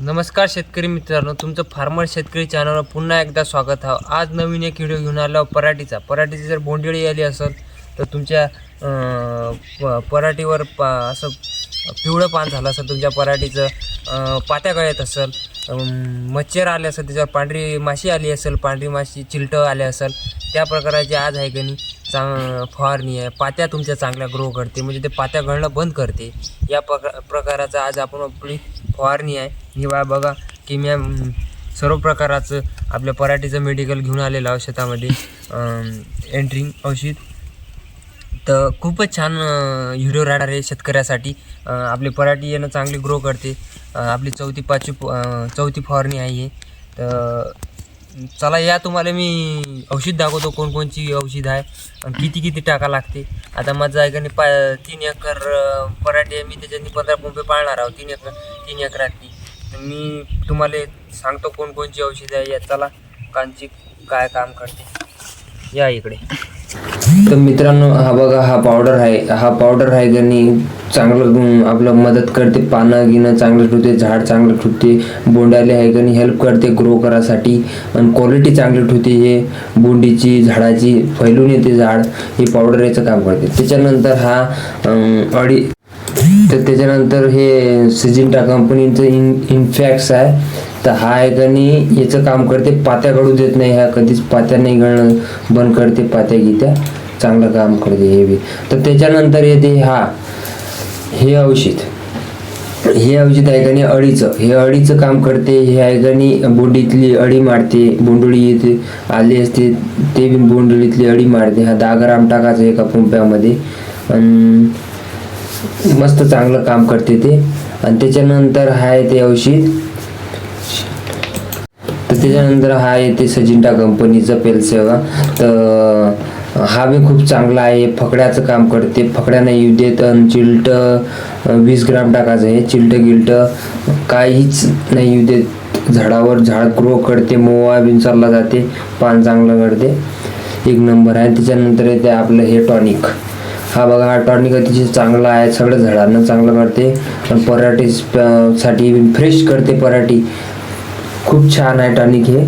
नमस्कार शेतकरी मित्रांनो तुमचं फार्मर शेतकरी चॅनलवर पुन्हा एकदा स्वागत आहे. आज नवीन एक व्हिडिओ घेऊन आलो पराठीचा. पराठीची जर बोंडळी आली असेल तर तुमच्या प पराठीवर पा असं पिवळं पान झालं असेल तुमच्या पराठीचं पात्या गळत असेल मच्छर आले असेल त्याच्यावर पांढरी माशी आली असेल पांढरी माशी चिलटं आले असेल त्या प्रकाराची आज आहे की चांग फवारणी आहे. पात्या तुमच्या चांगल्या ग्रो करते म्हणजे ते पात्या घडणं बंद करते. या प्रका प्रकाराचा आज आपण आपली फवारणी आहे. ही बघा की मी सर्व प्रकाराचं आपल्या पराठीचं मेडिकल घेऊन आलेलं आहे शेतामध्ये. एंट्रिंग औषध. तर खूपच छान व्हिडिओ राहणार आहे शेतकऱ्यासाठी. आपले पराठी येणं चांगली ग्रो करते. आपली चौथी पाचवी चौथी फवारणी आहे हे. तर चला या तुम्हाला मी औषध दाखवतो कोणकोणची औषध आहे आणि किती किती टाका लागते. आता माझं आहे का नाही पा तीन एकर पराठे पराठी आहे. मी त्याच्यानी पंधरा पंपे पाळणार आहोत. तीन एकर तीन एकरातली तर मी तुम्हाला सांगतो कोणकोणची औषध आहे. या चला कांची काय काम करते. या इकडे. तर मित्रांनो हा बघा हा पावडर आहे. हा पावडर आहे त्यांनी चांगलं आपलं मदत करते पानं गिनं चांगलं ठेवते झाड चांगलं ठेवते बोंडाले आहे का नाही हेल्प करते ग्रो करासाठी. आणि क्वालिटी चांगली ठेवते हे बोंडीची झाडाची फैलून येते झाड हे पावडर याचं काम करते. त्याच्यानंतर हा अडी तर त्याच्यानंतर हे सिजिंटा कंपनीचं इन इन्फॅक्स आहे. तर हा आहे का नाही याचं काम करते पात्या गळू देत नाही ह्या कधीच पात्या नाही गळणं बंद करते पात्या गीत्या चांगलं काम करते हे बी. तर त्याच्यानंतर येते हा हे औषध. हे औषध आहे का नाही अळीचं. हे अळीचं काम करते हे आहे का नाही बोंडीतली अळी मारते बोंडळी येते आली असते ते बी बोंडळीतली अळी मारते. हा दहा ग्राम टाकायचं एका पंप्यामध्ये. आणि मस्त चांगलं काम करते ते. आणि त्याच्यानंतर आहे ते औषध. तर त्याच्यानंतर हा येते सजिंटा कंपनीचा पेलसेवा तर हा बी खूप चांगला आहे. फकड्याचं काम करते. फकड्या नाही येऊ देत आणि चिलट वीस ग्राम टाकायचं आहे. चिलट गिलट काहीच नाही येऊ देत. झाडावर झाड ग्रो करते. मोवा बिन चालला जाते. पान चांगलं करते एक नंबर आहे. त्याच्यानंतर येते आपलं हे टॉनिक. हा बघा हा टॉनिक अतिशय चांगला आहे. सगळं झाडांना चांगलं करते आणि पराठी साठी फ्रेश करते पराठी. खूप छान आहे टॉनिक हे.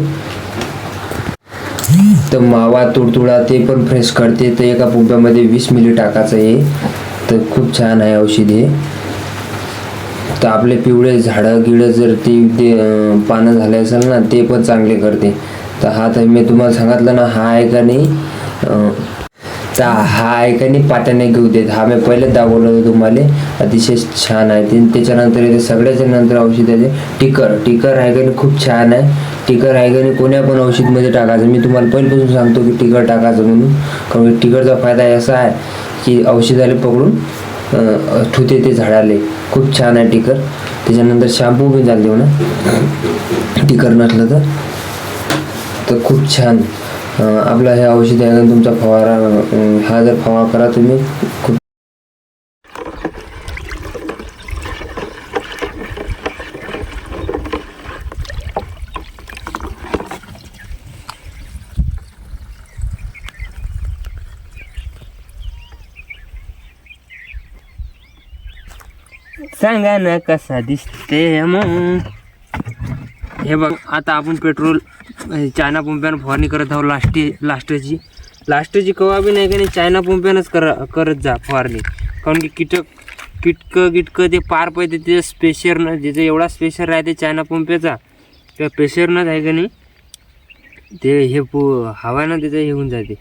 तर मावा तुडतुडा ते पण फ्रेश करते. तर एका पुब्यामध्ये वीस मिली टाकायचं हे. तर खूप छान आहे औषध हे. तर आपले पिवळे झाडं गिडं जर ते ते, पानं झाले असेल ना ते पण चांगले करते. तर हा तर मी तुम्हाला सांगितलं ना हा आहे का नाही? चा हा आहे का नाही पात्याने घेऊ देत. हा मी पहिलेच दाखवलं होतं तुम्हाला. अतिशय छान आहे ते. त्याच्यानंतर येते सगळ्याच्या नंतर औषध येते टिकर. टिकर आहे का नाही खूप छान आहे. टिकर आहे का नाही कोण्या पण औषधमध्ये टाकायचं. मी तुम्हाला पहिल्यापासून सांगतो की टिकर टाकायचं म्हणून. कारण टिकरचा फायदा असा आहे की औषधाले पकडून ठुते ते झाडाले. खूप छान आहे टिकर. त्याच्यानंतर शॅम्पू पण चालते म्हणा. टिकर नसलं तर. तर खूप छान. आपला हे औषध आहे तुमचा फवारा हा जर फवारा करा तुम्ही खूप सांगा ना कसा दिसते मग. हे बघ आता आपण पेट्रोल चायना पंप्यानं फवारणी करत आहोत लास्टी लास्टची लास्टची कवा बी नाही का नाही चायना पंप्यानंच कर करत जा फवारणी. कारण की कीटक किटकं गिटकं ते पार पाहिजे ते स्पेशरनं ज्याचा एवढा स्पेशर राहते चायना पंप्याचा त्या प्रेशरनंच आहे का नाही ते हे पु हवा ना त्याचं हे होऊन जाते.